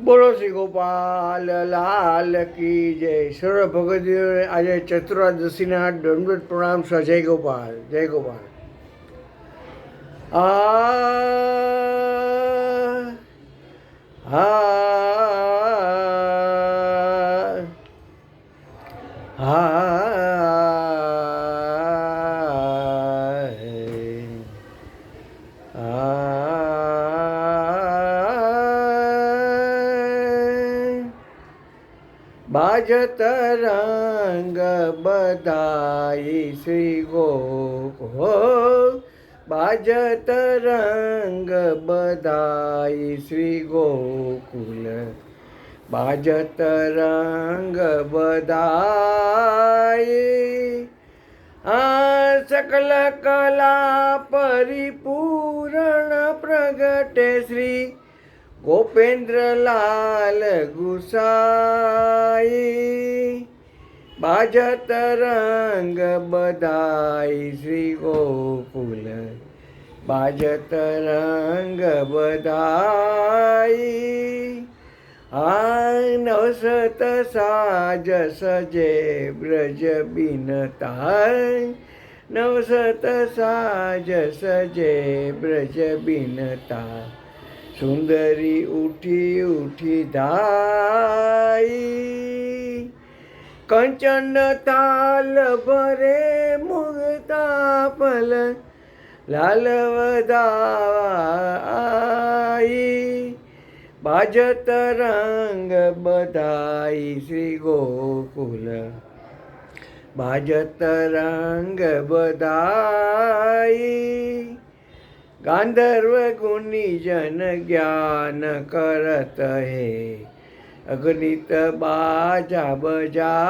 બોલો શ્રી ગોપાલ લાલ કી જય સર્વ ભગવદીઓને આજે ચતુર્દશીના દંડવત પ્રણામ છે જય ગોપાલ જય ગોપાલ આ હા बाजत रंग बदाई श्री गो हो। बाजत रंग बदाई श्री गोकुल। बाजत रंग बदाई आ, सकल कला परिपूर्ण प्रगट श्री ગોપેન્દ્રલાલ ગુસાઈ, બાજત રંગ બધાઈ શ્રી ગોકુલ. બાજત રંગ બધાઈ આ નવસત સાજ સજે બ્રજ બિનતા નવસત સાજ સજે બ્રજ બિનતા સુંદરી ઉઠી ઉઠી ધાઈ કંચન તાલ ભરે મુગતા પલ લાલ વધાઈ બાજત રંગ બધાઈ શ્રી ગોકુલ, બાજત રંગ બધાઈ ગાંધર્વ ગુની જન જ્ઞાન કરત હે. અગણિત બાજા બજાઈ.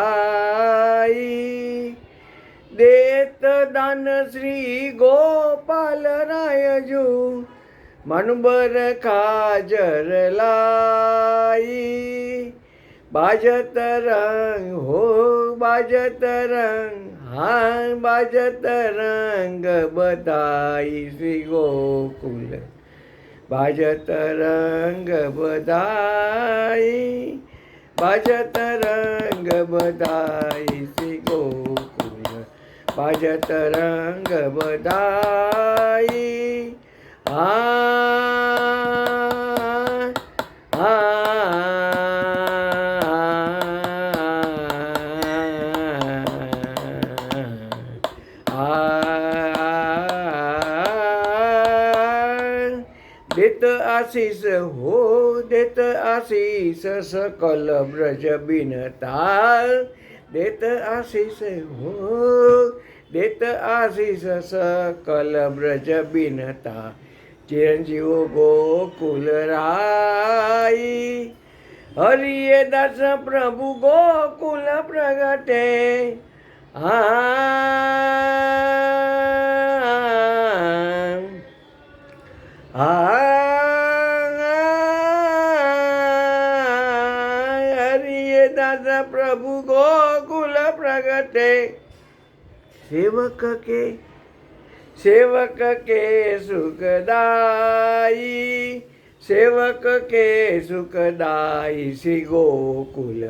દેત દાન શ્રી ગોપાલ રાયજુ. મનબર કાજર લાઈ. बाजत रंग हो बाजत रंग हाँ बाजत रंग बताई श्री गोकुल। बाजत रंग बताई बाजत रंग बताई श्री गोकुल। बाजत रंग बताई हाँ દેત આશીષ હો, દેત આશીષ સકલ બ્રજ બિનતા દેત આશીષ હો, દેત આશીષ સકલ બ્રજ બિનતા ચિરંજીવો ગોકુલ રાય હરિએ દાસ પ્રભુ ગોકુલ પ્રગટે. हरिये दादा प्रभु गोकुल प्रगटे सेवक के सेवक के सुखदाई सेवक के सुखदाई श्री गोकुल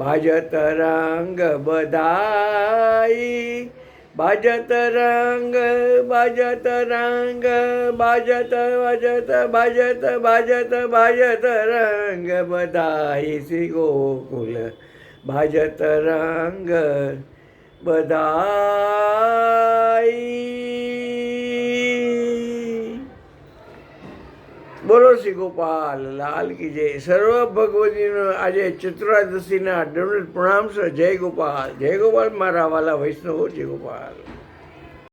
भाजत रंग बदाई भाजत रंग भाजत रंग भाजत भाजत भाजत भाजत भाजत रंग बदाई श्री गोकुल। भाजत रंग बदाई બોલો ગોપાલ, લાલ કી જય. સર્વ ભગવતીનો આજે ચતુરાદશીના દંડ પ્રણામ જય ગોપાલ. જય ગોપાલ મારા વાલા વૈષ્ણવો, જય ગોપાલ.